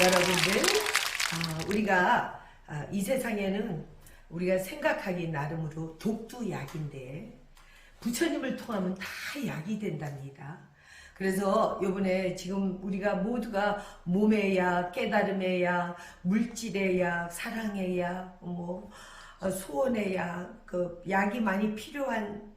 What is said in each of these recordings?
여러분들 아, 우리가 아, 이 세상에는 우리가 생각하기 나름으로 독두약인데 부처님을 통하면 다 약이 된답니다. 그래서 요번에 지금 우리가 모두가 몸의 약, 깨달음의 약, 물질의 약, 사랑의 약, 뭐 아, 소원의 약, 그 약이 많이 필요한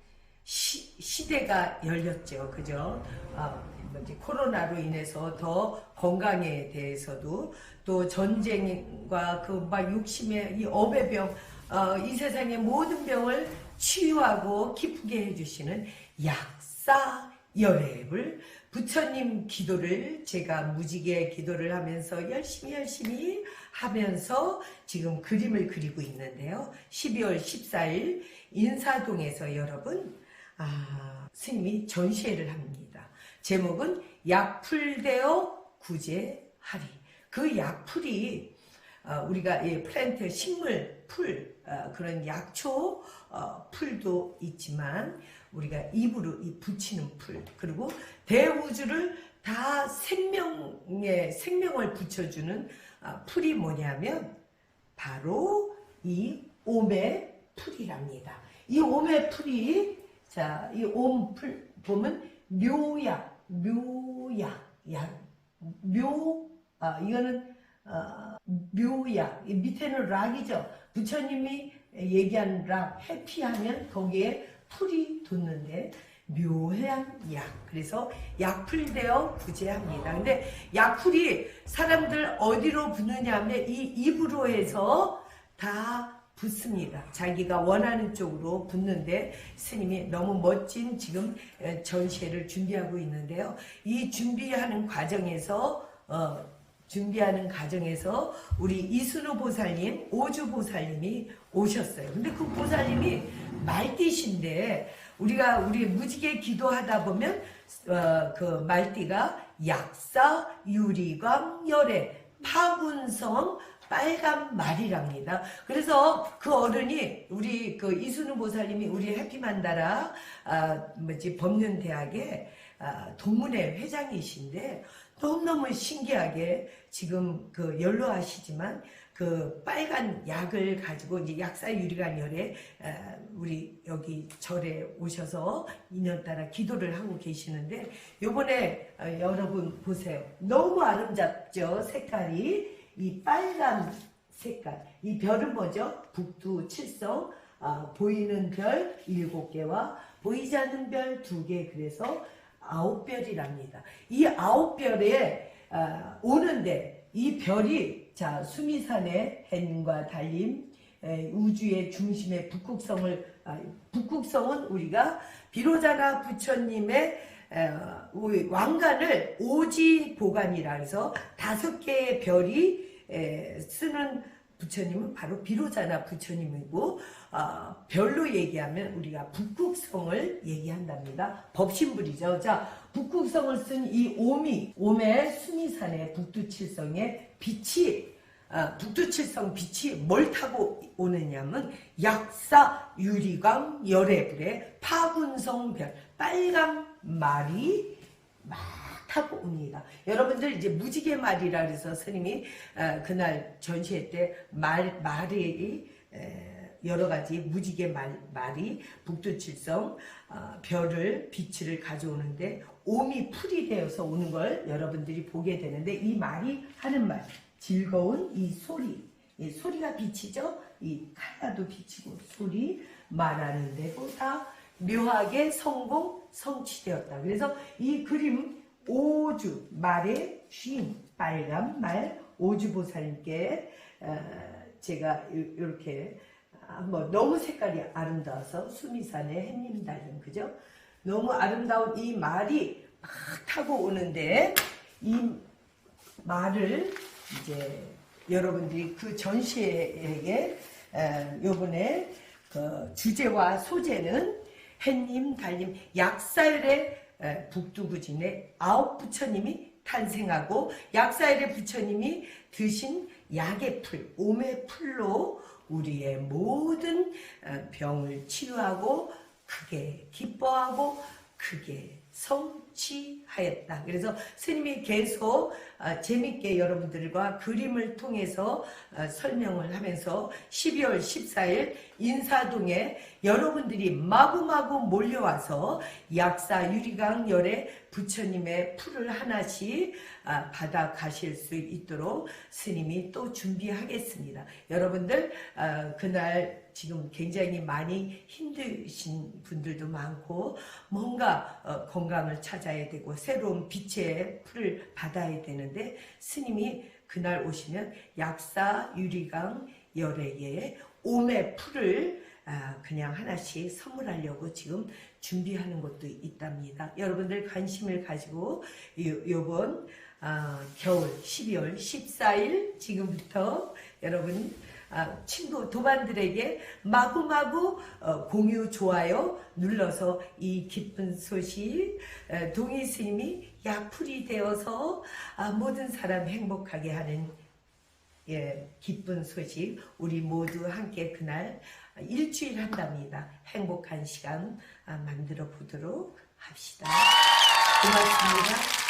시, 시대가 열렸죠. 그죠? 아, 뭐지, 코로나로 인해서 더 건강에 대해서도 또 전쟁과 그 막 욕심의 이 업의 병, 어, 이 세상의 모든 병을 치유하고 기쁘게 해주시는 약사 열애를 부처님 기도를 제가 무지개 기도를 하면서 열심히 열심히 하면서 지금 그림을 그리고 있는데요. 12월 14일 인사동에서 여러분 아, 스님이 전시회를 합니다. 제목은 약풀되어 구제하리. 그 약풀이 어, 우리가 이 플랜트 식물 풀 어, 그런 약초 어, 풀도 있지만 우리가 입으로 이 붙이는 풀 그리고 대우주를 다 생명에 생명을 붙여주는 아, 풀이 뭐냐면 바로 이 옴의 풀이랍니다. 이 옴의 풀이 자, 이 옴 풀 보면 묘약, 묘약, 약, 묘, 아, 이거는 어, 묘약, 이 밑에는 락이죠. 부처님이 얘기한 락, 해피하면 거기에 풀이 돋는데 묘한 약. 그래서 약풀되어 구제합니다. 근데 약풀이 사람들 어디로 붙느냐 하면 이 입으로 해서 다 붙습니다. 자기가 원하는 쪽으로 붙는데 스님이 너무 멋진 지금 에, 전시회를 준비하고 있는데요. 이 준비하는 과정에서 어, 준비하는 과정에서 우리 이순우 보살님, 오주 보살님이 오셨어요. 근데 그 보살님이 말띠신데 우리가 우리 무지개 기도하다 보면 어, 그 말띠가 약사, 유리광, 열애, 파군성, 빨간 말이랍니다. 그래서 그 어른이 우리 그 이순우 보살님이 우리 해피만다라 아, 뭐지 법륜 대학의 아, 동문회 회장이신데 너무너무 신기하게 지금 그 연로하시지만 그 빨간 약을 가지고 이제 약사 유리관 열에 아, 우리 여기 절에 오셔서 2년 따라 기도를 하고 계시는데 요번에 아, 여러분 보세요. 너무 아름답죠 색깔이 이 빨간 색깔 이 별은 뭐죠? 북두 칠성 아, 보이는 별 일곱 개와 보이지 않는 별두개 그래서 아홉 별이랍니다. 이 아홉 별에 아, 오는데 이 별이 자 수미산의 해님과 달림 에, 우주의 중심의 북극성을 아, 북극성은 우리가 비로자나 부처님의 에, 왕관을 오지 보관이라 해서 다섯 개의 별이 에, 쓰는 부처님은 바로 비로자나 부처님이고 어, 별로 얘기하면 우리가 북극성을 얘기한답니다. 법신불이죠. 자, 북극성을 쓴 이 오미, 오의 수미산의 북두칠성의 빛이 아, 북두칠성 빛이 뭘 타고 오느냐면 약사 유리광 열애불의 파군성별 빨간 말이 막 타고 옵니다. 여러분들 이제 무지개 말이라 그래서 스님이 어, 그날 전시회 때 말 말이 에, 여러 가지 무지개 말, 말이 북두칠성 어, 별을 빛을 가져오는데 옴이 풀이 되어서 오는 걸 여러분들이 보게 되는데 이 말이 하는 말 즐거운 이 소리. 이 소리가 빛이죠? 이 칼라도 빛이고 소리 말하는 데보다 묘하게 성공 성취되었다. 그래서 이 그림 오주 말의 주인 빨간 말 오주보살님께 어, 제가 이렇게 한번 너무 색깔이 아름다워서 수미산의 햇님 달린 그죠? 너무 아름다운 이 말이 막 타고 오는데 이 말을 이제 여러분들이 그 전시회에 에, 요번에 그 주제와 소재는 햇님 달님 약살의 에, 북두구진의 아홉 부처님이 탄생하고 약사일의 부처님이 드신 약의 풀, 옴의 풀로 우리의 모든 어, 병을 치유하고 크게 기뻐하고 크게 성 조치하였다. 그래서 스님이 계속 어, 재밌게 여러분들과 그림을 통해서 어, 설명을 하면서 12월 14일 인사동에 여러분들이 마구마구 몰려와서 약사 유리강 열에 부처님의 풀을 하나씩 아, 받아 가실 수 있도록 스님이 또 준비하겠습니다. 여러분들 아, 그날 지금 굉장히 많이 힘드신 분들도 많고 뭔가 어, 건강을 찾아야 되고 새로운 빛의 풀을 받아야 되는데 스님이 그날 오시면 약사 유리강 열애에 오매 풀을 아, 그냥 하나씩 선물하려고 지금 준비하는 것도 있답니다. 여러분들 관심을 가지고 요, 요번 아, 겨울 12월 14일 지금부터 여러분 아, 친구 도반들에게 마구마구 어, 공유 좋아요 눌러서 이 기쁜 소식 에, 동희 스님이 약풀이 되어서 아, 모든 사람 행복하게 하는 예, 기쁜 소식 우리 모두 함께 그날 일주일 한답니다. 행복한 시간 아, 만들어 보도록 합시다. 고맙습니다.